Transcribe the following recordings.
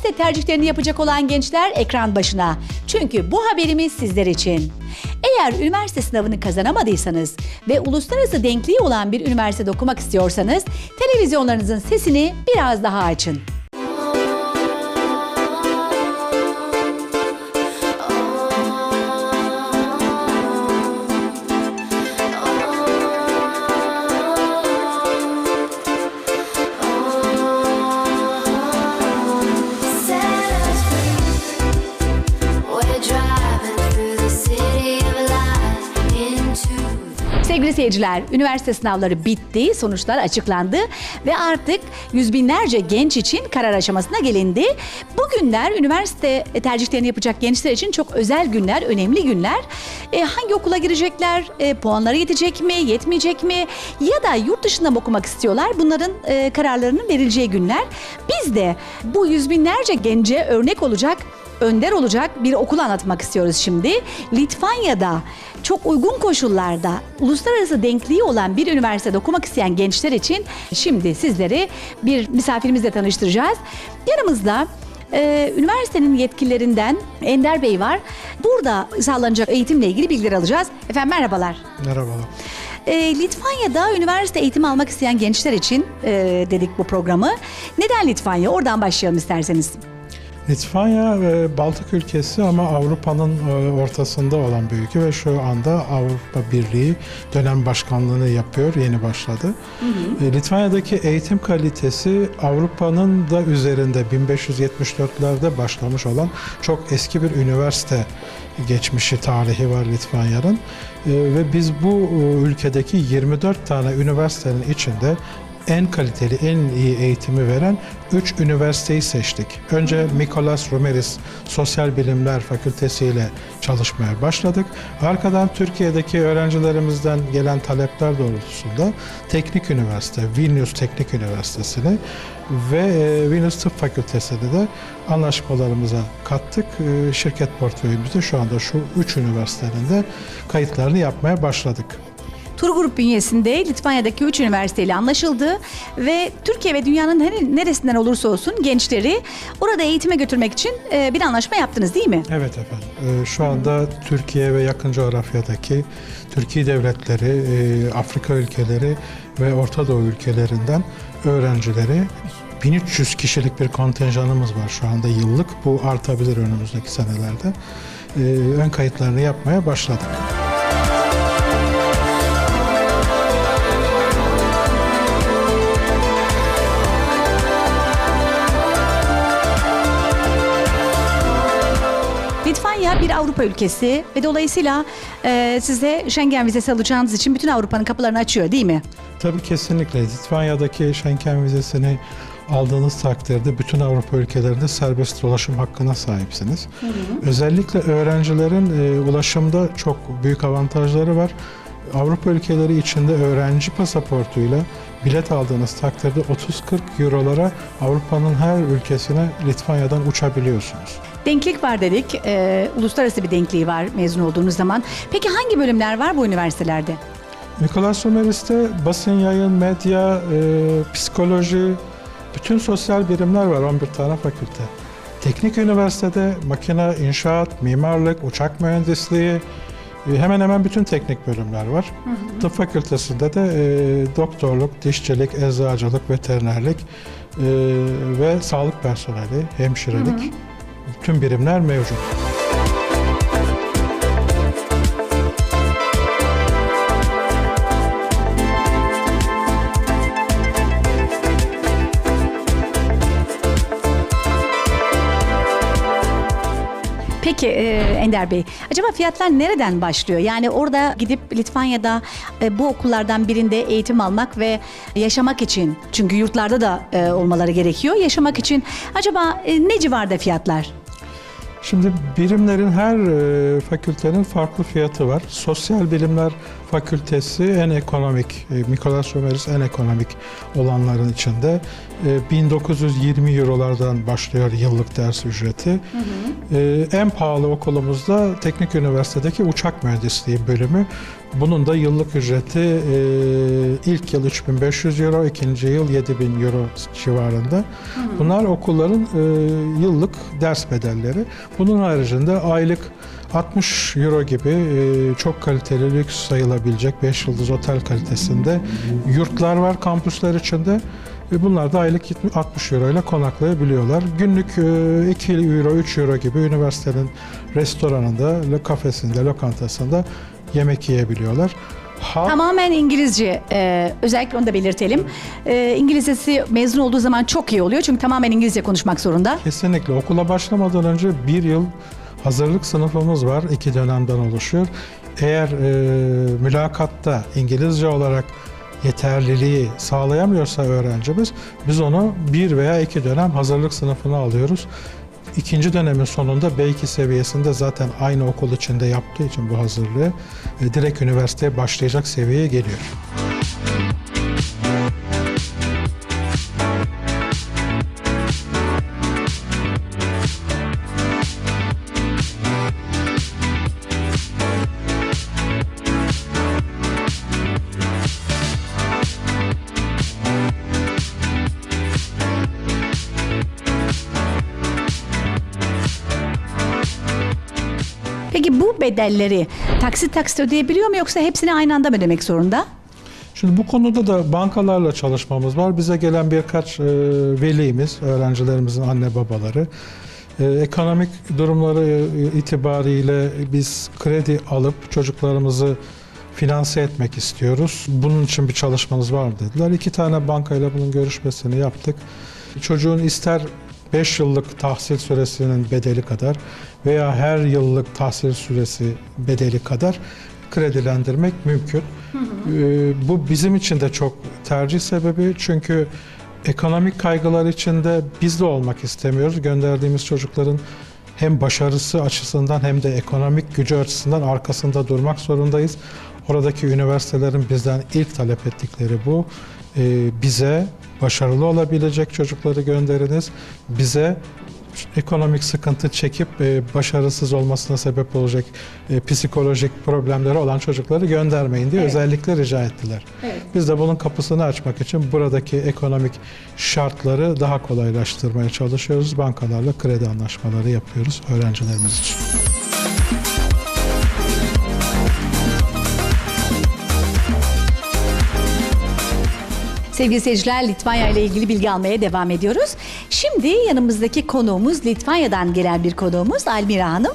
Üniversite tercihlerini yapacak olan gençler ekran başına. Çünkü bu haberimiz sizler için. Eğer üniversite sınavını kazanamadıysanız ve uluslararası denkliği olan bir üniversitede okumak istiyorsanız televizyonlarınızın sesini biraz daha açın. Sevgili seyirciler, üniversite sınavları bitti, sonuçlar açıklandı ve artık yüz binlerce genç için karar aşamasına gelindi. Bu günler üniversite tercihlerini yapacak gençler için çok özel günler, önemli günler. E, hangi okula girecekler, e, puanları yetecek mi, yetmeyecek mi ya da yurt dışında mı okumak istiyorlar? Bunların e, kararlarının verileceği günler. Biz de bu yüz binlerce gence örnek olacak önder olacak bir okul anlatmak istiyoruz şimdi. Litvanya'da çok uygun koşullarda uluslararası denkliği olan bir üniversitede okumak isteyen gençler için şimdi sizleri bir misafirimizle tanıştıracağız. Yanımızda e, üniversitenin yetkililerinden Ender Bey var. Burada sağlanacak eğitimle ilgili bilgiler alacağız. Efendim merhabalar. Merhabalar. E, Litvanya'da üniversite eğitimi almak isteyen gençler için e, dedik bu programı. Neden Litvanya? Oradan başlayalım isterseniz. Litvanya Baltık ülkesi ama Avrupa'nın e, ortasında olan bir ülke ve şu anda Avrupa Birliği dönem başkanlığını yapıyor, yeni başladı. E, Litvanya'daki eğitim kalitesi Avrupa'nın da üzerinde 1574'lerde başlamış olan çok eski bir üniversite geçmişi, tarihi var Litvanya'nın. E, ve biz bu ülkedeki 24 tane üniversitenin içinde en kaliteli, en iyi eğitimi veren 3 üniversiteyi seçtik. Önce Mikolas Romeris Sosyal Bilimler Fakültesi ile çalışmaya başladık. Arkadan Türkiye'deki öğrencilerimizden gelen talepler doğrultusunda Teknik Üniversite, Vilnius Teknik Üniversitesi'ni ve e, Vilnius Tıp Fakültesi'ni de anlaşmalarımıza kattık. E, Şirket portföyümüzde şu anda şu 3 üniversitenin de kayıtlarını yapmaya başladık. Tur Grup bünyesinde Litvanya'daki 3 üniversiteyle anlaşıldı ve Türkiye ve dünyanın her neresinden olursa olsun gençleri orada eğitime götürmek için e, bir anlaşma yaptınız değil mi? Evet efendim. Ee, Şu anda Türkiye ve yakın coğrafyadaki Türkiye devletleri, e, Afrika ülkeleri ve Orta Doğu ülkelerinden öğrencileri 1300 kişilik bir kontenjanımız var şu anda yıllık. Bu artabilir önümüzdeki senelerde. Ön kayıtlarını yapmaya başladık. Litvanya bir Avrupa ülkesi ve dolayısıyla e, size Schengen vizesi alacağınız için bütün Avrupa'nın kapılarını açıyor değil mi? Tabii kesinlikle. Litvanya'daki Schengen vizesini aldığınız takdirde bütün Avrupa ülkelerinde serbest dolaşım hakkına sahipsiniz. Özellikle öğrencilerin e, ulaşımda çok büyük avantajları var. Avrupa ülkeleri içinde öğrenci pasaportuyla bilet aldığınız takdirde 30-40 eurolara Avrupa'nın her ülkesine Litvanya'dan uçabiliyorsunuz. Denklik var dedik. e, uluslararası bir denkliği var mezun olduğunuz zaman. Peki hangi bölümler var bu üniversitelerde? Nikolas Someris'te basın yayın, medya, e, psikoloji, bütün sosyal birimler var 11 tane fakülte. Teknik üniversitede makine, inşaat, mimarlık, uçak mühendisliği, hemen hemen bütün teknik bölümler var. Tıp fakültesinde de e, doktorluk, dişçilik, eczacılık, veterinerlik e, ve sağlık personeli, hemşirelik tüm birimler mevcut. Peki e, Ender Bey, acaba fiyatlar nereden başlıyor? Yani orada gidip Litvanya'da e, bu okullardan birinde eğitim almak ve yaşamak için, çünkü yurtlarda da e, olmaları gerekiyor, yaşamak için acaba e, ne civarda fiyatlar? Şimdi birimlerin her e, fakültenin farklı fiyatı var. Sosyal bilimler fakültesi en ekonomik, e, Mikolas Ömeris en ekonomik olanların içinde. E, 1920 eurolardan başlıyor yıllık ders ücreti. E, en pahalı okulumuzda Teknik Üniversitedeki uçak mühendisliği bölümü. Bunun da yıllık ücreti e, ilk yıl 3500 euro, ikinci yıl 7000 euro civarında. Bunlar okulların e, yıllık ders bedelleri. Bunun haricinde aylık 60 euro gibi e, çok kaliteli lüks sayılabilecek 5 yıldız otel kalitesinde yurtlar var kampüsler içinde. Ve bunlar da aylık 70 60 euro ile konaklayabiliyorlar. Günlük e, 2 euro, 3 euro gibi üniversitenin restoranında, kafesinde, lokantasında yemek yiyebiliyorlar. Halk Tamamen İngilizce. Ee, özellikle onu da belirtelim. Ee, İngilizcesi mezun olduğu zaman çok iyi oluyor. Çünkü tamamen İngilizce konuşmak zorunda. Kesinlikle okula başlamadan önce bir yıl hazırlık sınıfımız var. iki dönemden oluşuyor. Eğer e, mülakatta İngilizce olarak yeterliliği sağlayamıyorsa öğrencimiz biz onu bir veya iki dönem hazırlık sınıfına alıyoruz. İkinci dönemin sonunda B2 seviyesinde zaten aynı okul içinde yaptığı için bu hazırlığı e, direkt üniversiteye başlayacak seviyeye geliyor. Peki bu bedelleri taksit taksit ödeyebiliyor mu yoksa hepsini aynı anda mı ödemek zorunda? Şimdi bu konuda da bankalarla çalışmamız var. Bize gelen birkaç e, velimiz, öğrencilerimizin anne babaları e, ekonomik durumları e, itibariyle biz kredi alıp çocuklarımızı finanse etmek istiyoruz. Bunun için bir çalışmanız var mı dediler. İki tane bankayla bunun görüşmesini yaptık. Çocuğun ister 5 yıllık tahsil süresinin bedeli kadar veya her yıllık tahsil süresi bedeli kadar kredilendirmek mümkün. Ee, bu bizim için de çok tercih sebebi çünkü ekonomik kaygılar içinde biz de olmak istemiyoruz. Gönderdiğimiz çocukların hem başarısı açısından hem de ekonomik gücü açısından arkasında durmak zorundayız. Oradaki üniversitelerin bizden ilk talep ettikleri bu. Ee, bize başarılı olabilecek çocukları gönderiniz. Bize ekonomik sıkıntı çekip e, başarısız olmasına sebep olacak e, psikolojik problemleri olan çocukları göndermeyin diye Evet. özellikle rica ettiler. Evet. Biz de bunun kapısını açmak için buradaki ekonomik şartları daha kolaylaştırmaya çalışıyoruz. Bankalarla kredi anlaşmaları yapıyoruz öğrencilerimiz için. Sevgili seyirciler Litvanya ile ilgili bilgi almaya devam ediyoruz. Şimdi yanımızdaki konuğumuz Litvanya'dan gelen bir konuğumuz Almira Hanım.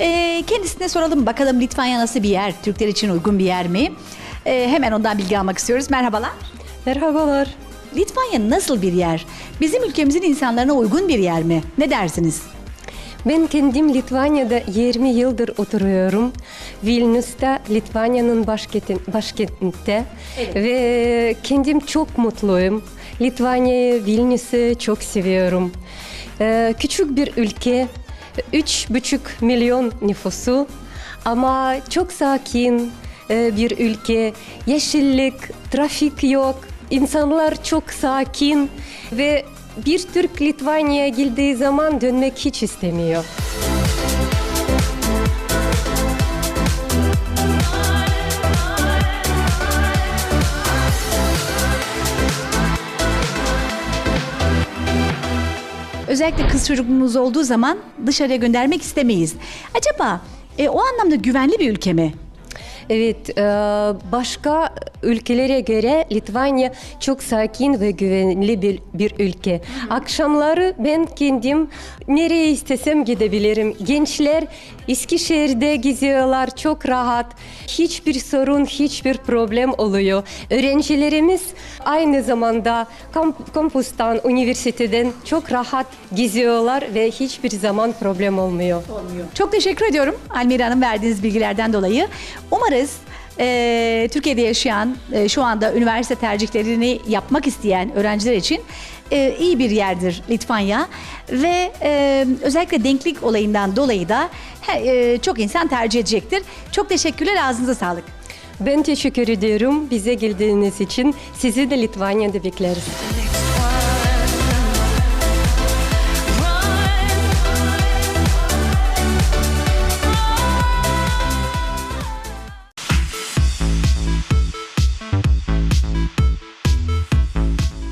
Ee, kendisine soralım bakalım Litvanya nasıl bir yer? Türkler için uygun bir yer mi? Ee, hemen ondan bilgi almak istiyoruz. Merhabalar. Merhabalar. Litvanya nasıl bir yer? Bizim ülkemizin insanlarına uygun bir yer mi? Ne dersiniz? Ben kendim Litvanya'da 20 yıldır oturuyorum. Vilnius'ta, Litvanya'nın başkentin, başkentinde. Ve kendim çok mutluyum. Litvanya'yı, Vilnius'u çok seviyorum. Ee, küçük bir ülke, 3,5 milyon nüfusu ama çok sakin e, bir ülke. Yeşillik, trafik yok, insanlar çok sakin ve bir Türk Litvanya'ya geldiği zaman dönmek hiç istemiyor. Özellikle kız çocuğumuz olduğu zaman dışarıya göndermek istemeyiz. Acaba e, o anlamda güvenli bir ülke mi? Evet, e, başka ülkelere göre Litvanya çok sakin ve güvenli bir, bir ülke. Akşamları ben kendim nereye istesem gidebilirim. Gençler Eskişehir'de geziyorlar çok rahat. Hiçbir sorun, hiçbir problem oluyor. Öğrencilerimiz aynı zamanda kamp, kampustan, üniversiteden çok rahat geziyorlar ve hiçbir zaman problem olmuyor. Çok teşekkür ediyorum Almira Hanım verdiğiniz bilgilerden dolayı. Umarız e, Türkiye'de yaşayan, e, şu anda üniversite tercihlerini yapmak isteyen öğrenciler için e, iyi bir yerdir Litvanya. Ve e, özellikle denklik olayından dolayı da he- e, çok insan tercih edecektir. Çok teşekkürler, ağzınıza sağlık. Ben teşekkür ediyorum bize geldiğiniz için. Sizi de Litvanya'da bekleriz.